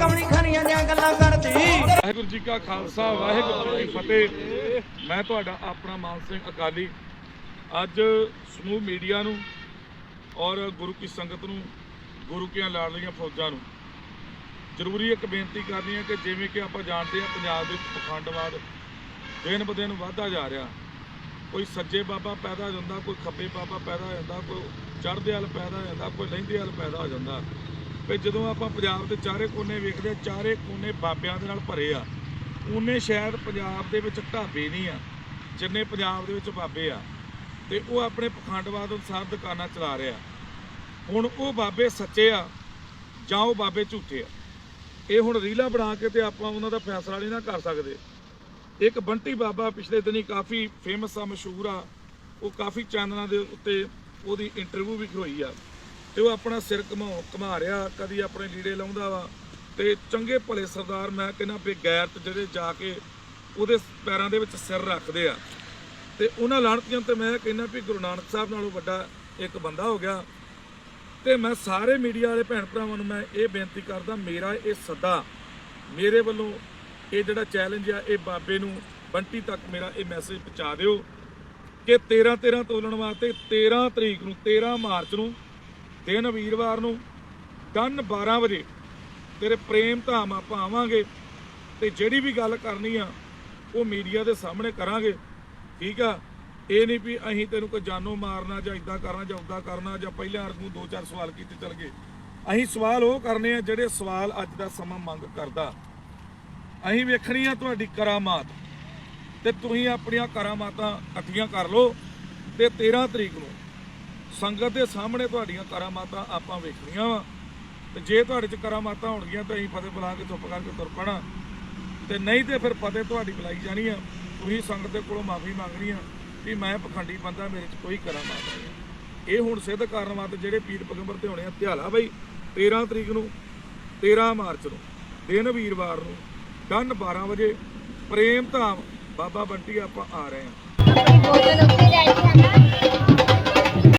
ਕਮਣੀ ਖਾਣੀਆਂ ਦੀਆਂ ਗੱਲਾਂ ਕਰਦੀ। ਵਾਹਿਗੁਰੂ ਜੀ ਕਾ ਖਾਲਸਾ, ਵਾਹਿਗੁਰੂ ਜੀ ਕੀ ਫਤਿਹ। ਮੈਂ ਤੁਹਾਡਾ ਆਪਣਾ ਮਾਨ ਸਿੰਘ ਅਕਾਲੀ। ਅੱਜ ਸਮੂਹ ਮੀਡੀਆ ਨੂੰ ਔਰ ਗੁਰੂ ਕੀ ਸੰਗਤ ਨੂੰ ਗੁਰੂ ਕੀਆਂ ਲਾਡਲੀਆਂ ਫੌਜਾਂ ਨੂੰ ਜ਼ਰੂਰੀ ਇੱਕ ਬੇਨਤੀ ਕਰਨੀ ਹੈ ਕਿ ਜਿਵੇਂ ਕਿ ਆਪਾਂ ਜਾਣਦੇ ਹਾਂ ਪੰਜਾਬ ਦੇ ਵਿੱਚ ਪਖੰਡਵਾਦ ਦਿਨ ਬ ਦਿਨ ਵਧਦਾ ਜਾ ਰਿਹਾ। ਕੋਈ ਸੱਜੇ ਬਾਬਾ ਪੈਦਾ ਹੋ ਜਾਂਦਾ, ਕੋਈ ਖੱਬੇ ਬਾਬਾ ਪੈਦਾ ਹੋ ਜਾਂਦਾ, ਕੋਈ ਚੜ੍ਹਦੇ ਵੱਲ ਪੈਦਾ ਹੋ ਜਾਂਦਾ, ਕੋਈ ਲਹਿੰਦੇ ਵੱਲ ਪੈਦਾ ਹੋ ਜਾਂਦਾ। ਵੀ ਜਦੋਂ ਆਪਾਂ ਪੰਜਾਬ ਦੇ ਚਾਰੇ ਕੋਨੇ ਵੇਖਦੇ ਹਾਂ, ਚਾਰੇ ਕੋਨੇ ਬਾਬਿਆਂ ਦੇ ਨਾਲ ਭਰੇ ਆ। ਉਹਨੇ ਸ਼ਾਇਦ ਪੰਜਾਬ ਦੇ ਵਿੱਚ ਢਾਬੇ ਨਹੀਂ ਆ, ਜਿੰਨੇ ਪੰਜਾਬ ਦੇ ਵਿੱਚ ਬਾਬੇ ਆ। ਤੇ ਉਹ ਆਪਣੇ ਪਖੰਡਵਾਦ ਅਨੁਸਾਰ ਦੁਕਾਨਾਂ ਚਲਾ ਰਿਹਾ। ਹੁਣ ਉਹ ਬਾਬੇ ਸੱਚੇ ਆ ਜਾਂ ਉਹ ਬਾਬੇ ਝੂਠੇ ਆ? ਇਹ ਹੁਣ ਰੀਲਾ ਬਣਾ ਕੇ ਤੇ ਆਪਾਂ ਉਹਨਾਂ ਦਾ ਫੈਸਲਾ ਨਹੀਂ ਨਾ ਕਰ ਸਕਦੇ। ਇੱਕ ਬੰਟੀ ਬਾਬਾ ਪਿਛਲੇ ਦਿਨੀ ਕਾਫੀ ਫੇਮਸ ਆ, ਮਸ਼ਹੂਰ ਆ। ਉਹ ਕਾਫੀ ਚੈਨਲਾਂ ਦੇ ਉੱਤੇ ਉਹਦੀ ਇੰਟਰਵਿਊ ਵੀ ਹੋਈ ਆ। ਤੇ ਉਹ ਆਪਣਾ ਸਿਰ ਘਮਾ ਘਮਾ ਰਿਹਾ, ਕਦੀ ਆਪਣੇ ਲੀੜੇ ਲਾਉਂਦਾ ਵਾ। ਤੇ ਚੰਗੇ ਭਲੇ ਸਰਦਾਰ ਮੈਂ ਕਹਿੰਦਾ ਵੀ ਗੈਰਤ ਜਿਹੜੇ ਜਾ ਕੇ ਉਹਦੇ ਪੈਰਾਂ ਦੇ ਵਿੱਚ ਸਿਰ ਰੱਖਦੇ ਆ। ਤੇ ਉਹਨਾਂ ਲਾਣਤੀਆਂ ਤੇ ਮੈਂ ਕਹਿੰਦਾ ਵੀ ਗੁਰੂ ਨਾਨਕ ਸਾਹਿਬ ਨਾਲੋਂ ਵੱਡਾ ਇੱਕ ਬੰਦਾ ਹੋ ਗਿਆ। ਤੇ ਮੈਂ ਸਾਰੇ ਮੀਡੀਆ ਵਾਲੇ ਭੈਣ ਭਰਾਵਾਂ ਨੂੰ ਮੈਂ ਇਹ ਬੇਨਤੀ ਕਰਦਾ, ਮੇਰਾ ਇਹ ਸੱਦਾ, ਮੇਰੇ ਵੱਲੋਂ ਇਹ ਜਿਹੜਾ ਚੈਲੰਜ ਆ, ਇਹ ਬਾਬੇ ਨੂੰ ਬੰਟੀ ਤੱਕ ਮੇਰਾ ਇਹ ਮੈਸੇਜ ਪਹੁੰਚਾ ਦਿਓ ਕਿ 13 13 ਤੋਲਣ ਵਾਸਤੇ 13 ਤਰੀਕ ਨੂੰ 13 ਮਾਰਚ ਨੂੰ ਦਿਨ ਵੀਰਵਾਰ ਨੂੰ ਕੱਨ 12 ਵਜੇ ਤੇਰੇ ਪ੍ਰੇਮ ਧਾਮ ਆਪਾਂ ਆਵਾਂਗੇ ਤੇ ਜਿਹੜੀ ਵੀ ਗੱਲ ਕਰਨੀ ਆ, ਉਹ ਮੀਡੀਆ ਦੇ ਸਾਹਮਣੇ ਕਰਾਂਗੇ। ਠੀਕ ਆ? ਇਹ ਨਹੀਂ ਵੀ ਅਸੀਂ ਤੈਨੂੰ ਕੋਈ ਜਾਨੋਂ ਮਾਰਨਾ ਜਾਂ ਇਦਾਂ ਕਰਨਾ ਜਾਂ ਉਦਾਂ ਕਰਨਾ ਜਾਂ ਪਹਿਲਾਂ ਨੂੰ ਦੋ ਚਾਰ ਸਵਾਲ ਕੀਤੇ ਚੱਲ ਗਏ। ਅਸੀਂ ਸਵਾਲ ਉਹ ਕਰਨੇ ਆ ਜਿਹੜੇ ਸਵਾਲ ਅੱਜ ਦਾ ਸਮਾਂ ਮੰਗ ਕਰਦਾ। ਅਸੀਂ ਵੇਖਣੀ ਆ ਤੁਹਾਡੀ ਕਰਾਮਾਤ ਤੇ ਤੁਸੀਂ ਆਪਣੀਆਂ ਕਰਾਮਾਤਾਂ ਇਕੱਠੀਆਂ ਕਰ ਲਓ ਤੇ 13 ਤਰੀਕ ਨੂੰ ਸੰਗਤ ਦੇ ਸਾਹਮਣੇ ਤੁਹਾਡੀਆਂ ਕਰਾਮਾਤਾਂ ਆਪਾਂ ਵੇਖਣੀਆਂ ਵਾ। ਤੇ ਜੇ ਤੁਹਾਡੇ ਚ ਕਰਾਮਾਤਾਂ ਹੋਣਗੀਆਂ ਤਾਂ ਅਸੀਂ ਫਤਿਹ ਬੁਲਾ ਕੇ ਚੁੱਪ ਕਰਕੇ ਤੁਰ ਪਣਾ। ਤੇ ਨਹੀਂ ਤੇ ਫਿਰ ਫਤਿਹ ਤੁਹਾਡੀ ਬੁਲਾਈ ਜਾਣੀ ਆ। ਤੁਸੀਂ ਸੰਗਤ ਦੇ ਕੋਲੋਂ ਮਾਫੀ ਮੰਗਣੀ ਆ ਵੀ ਮੈਂ ਪਖੰਡੀ ਬੰਦਾ, ਮੇਰੇ ਚ ਕੋਈ ਕਰਾਮਾਤ ਨਹੀਂ ਆ। ਇਹ ਹੁਣ ਸਿੱਧ ਕਰਨ ਵਾਸਤੇ ਜਿਹੜੇ ਪੀਰ ਪਗੰਬਰ ਤੇ ਹੋਣੇ ਆ, ਧਿਆਲਾ ਬਈ 13 ਤਰੀਕ ਨੂੰ 13 ਮਾਰਚ ਨੂੰ, ਦਿਨ ਵੀਰਵਾਰ ਨੂੰ ਕੱਨ 12 ਵਜੇ, ਪ੍ਰੇਮ ਧਾਮ, ਬਾਬਾ ਬੰਟੀ ਆਪਾਂ ਆ ਰਹੇ ਹਾਂ ਬੋਤਲ ਉੱਤੇ ਲੈ ਕੇ ਆਣਾ